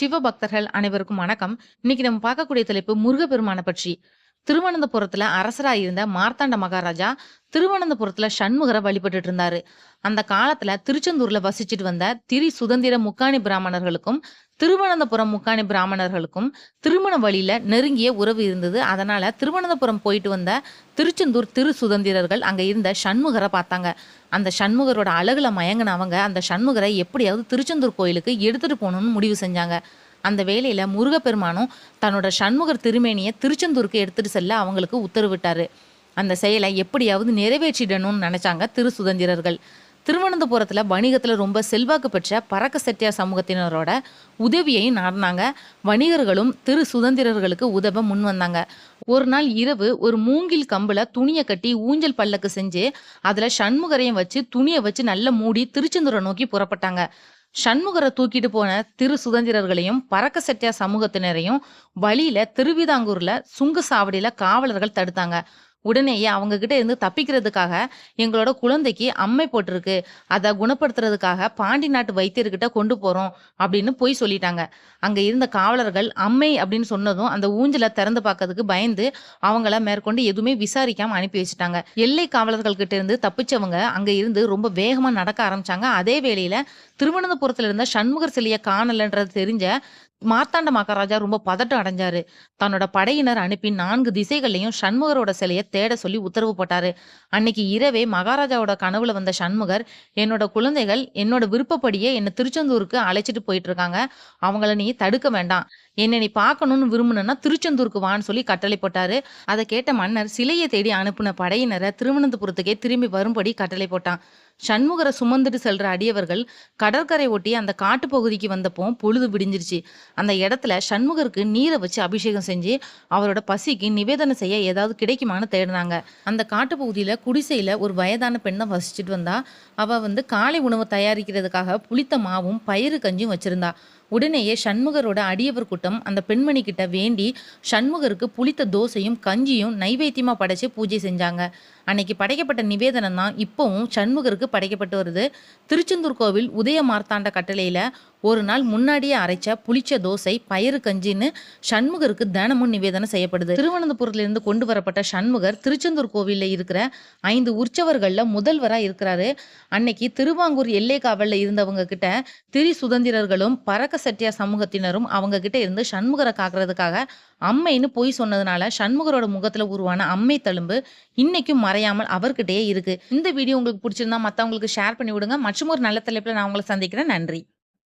சிவபக்தர்கள் அனைவருக்கும் வணக்கம். இன்னைக்கு நம்ம பார்க்கக்கூடிய தலைப்பு முருகப்பெருமானை பற்றி. திருவனந்தபுரத்தில் அரசராக இருந்த மார்த்தாண்ட மகாராஜா திருவனந்தபுரத்தில் சண்முகரை வழிபட்டுட்டு இருந்தாரு அந்த காலத்தில் திருச்செந்தூரில் வசிச்சுட்டு வந்த திரி சுதந்திர முக்காணி பிராமணர்களுக்கும் திருவனந்தபுரம் முக்காணி பிராமணர்களுக்கும் திருமண வழியில் நெருங்கிய உறவு இருந்தது. அதனால் திருவனந்தபுரம் போயிட்டு வந்த திருச்செந்தூர் திரு சுதந்திரர்கள் அங்கே இருந்த சண்முகரை பார்த்தாங்க. அந்த சண்முகரோட அழகுல மயங்கின அவங்க அந்த சண்முகரை எப்படியாவது திருச்செந்தூர் கோயிலுக்கு எடுத்துகிட்டு போகணும்னு முடிவு செஞ்சாங்க. அந்த வேளையில முருகப்பெருமானும் தன்னோட சண்முகர் திருமேனியை திருச்செந்தூருக்கு எடுத்துட்டு செல்ல அவங்களுக்கு உத்தரவிட்டாரு. அந்த செயலை எப்படியாவது நிறைவேற்றிடணும்னு நினைச்சாங்க திரு சுதந்திரர்கள் திருவனந்தபுரத்தில் வணிகத்தில் ரொம்ப செல்வாக்கு பெற்ற பறக்க செட்டியார் சமூகத்தினரோட உதவியையும் நாடினாங்க. வணிகர்களும் திரு சுதந்திரர்களுக்கு உதவ முன் வந்தாங்க. ஒரு நாள் இரவு ஒரு மூங்கில் கம்பில் துணியை கட்டி ஊஞ்சல் பல்லக்கு செஞ்சு அதில் சண்முகரையும் வச்சு துணியை வச்சு நல்லா மூடி திருச்செந்தூரை நோக்கி புறப்பட்டாங்க. சண்முகரை தூக்கிட்டு போன திரு சுதந்திரர்களையும் பறக்க செட்டியா சமூகத்தினரையும் வழியில திருவிதாங்கூர்ல சுங்கு சாவடியில காவலர்கள் தடுத்தாங்க. உடனேயே அவங்க கிட்ட இருந்து தப்பிக்கிறதுக்காக எங்களோட குழந்தைக்கு அம்மை போட்டிருக்கு. அதை குணப்படுத்துறதுக்காக பாண்டி நாட்டு வைத்தியர்கிட்ட கொண்டு போறோம் அப்படின்னு போய் சொல்லிட்டாங்க. அங்க இருந்த காவலர்கள் அம்மை அப்படின்னு சொன்னதும் அந்த ஊஞ்சலை திறந்து பார்க்கறதுக்கு பயந்து அவங்கள மேற்கொண்டு எதுவுமே விசாரிக்காம அனுப்பி வச்சுட்டாங்க. எல்லை காவலர்கள் கிட்ட இருந்து தப்பிச்சவங்க அங்க இருந்து ரொம்ப வேகமா நடக்க ஆரம்பிச்சாங்க. அதே வேளையில திருவனந்தபுரத்துல இருந்த சண்முகர் சிலையை காணலன்றது தெரிஞ்ச மார்த்தாண்ட மகாராஜா ரொம்ப பதட்டம் அடைஞ்சாரு. தன்னோட படையினர் அனுப்பி நான்கு திசைகள்லையும் சண்முகரோட சிலையை தேட சொல்லி உத்தரவு போட்டாரு. அன்னைக்கு இரவே மகாராஜாவோட கனவுல வந்த சண்முகர் என்னோட குழந்தைகள் என்னோட விருப்பப்படியே என்னை திருச்செந்தூருக்கு அழைச்சிட்டு போயிட்டு இருக்காங்க. அவங்கள நீ தடுக்க வேண்டாம். என்னை நீ பார்க்கணும்னு விரும்பினா திருச்செந்தூருக்கு வான்னு சொல்லி கட்டளை போட்டாரு. அதை கேட்ட மன்னர் சிலையை தேடி அனுப்பின படையினரை திருவனந்தபுரத்துக்கே திரும்பி வரும்படி கட்டளை போட்டான். சண்முகரை சுமந்துட்டு செல்ற அடியவர்கள் கடற்கரை ஒட்டி அந்த காட்டுப்பகுதிக்கு வந்தப்போ பொழுது விடிஞ்சிருச்சு. அந்த இடத்துல சண்முகருக்கு நீரை வச்சு அபிஷேகம் செஞ்சு அவரோட பசிக்கு நிவேதனம் செய்ய ஏதாவது கிடைக்குமான்னு தேடினாங்க. அந்த காட்டுப்பகுதியில குடிசையில ஒரு வயதான பெண் தான் வசிச்சுட்டு வந்தா. அவ வந்து காலை உணவு தயாரிக்கிறதுக்காக புளித்த மாவும் பயிறு கஞ்சியும் வச்சிருந்தா. உடனேயே சண்முகரோட அடியவர் கூட்டம் அந்த பெண்மணி கிட்ட வேண்டி சண்முகருக்கு புளித்த தோசையும் கஞ்சியும் நைவேத்தியமா படைச்சு பூஜை செஞ்சாங்க. அன்னைக்கு படைக்கப்பட்ட நிவேதனம் தான் இப்போவும் சண்முகருக்கு படைக்கப்பட்டு வருது. திருச்செந்தூர் கோவில் உதய மார்த்தாண்ட கட்டளையில் ஒரு நாள் முன்னாடியே அரைச்ச புளிச்ச தோசை பயிறு கஞ்சின்னு சண்முகருக்கு தினமும் நிவேதனம் செய்யப்படுது. திருவனந்தபுரத்திலிருந்து கொண்டு வரப்பட்ட சண்முகர் திருச்செந்தூர் கோவிலில் இருக்கிற ஐந்து உற்சவர்களில் முதல்வராக இருக்கிறாரு. அன்னைக்கு திருவாங்கூர் எல்லை காவலில் இருந்தவங்க கிட்ட திரி சுதந்திரர்களும் பறக்க செட்டியார் சமூகத்தினரும் அவங்க கிட்ட இருந்து சண்முகரை காக்குறதுக்காக அம்மைன்னு பொய் சொன்னதுனால சண்முகரோட முகத்துல உருவான அம்மை தழும்பு இன்னைக்கும் மறையாமல் அவர்கிட்டயே இருக்கு. இந்த வீடியோ உங்களுக்கு பிடிச்சிருந்தா மத்தவங்களுக்கு ஷேர் பண்ணி விடுங்க. மற்றும் ஒரு நல்ல தலைப்புல நான் உங்களை சந்திக்கிறேன். நன்றி.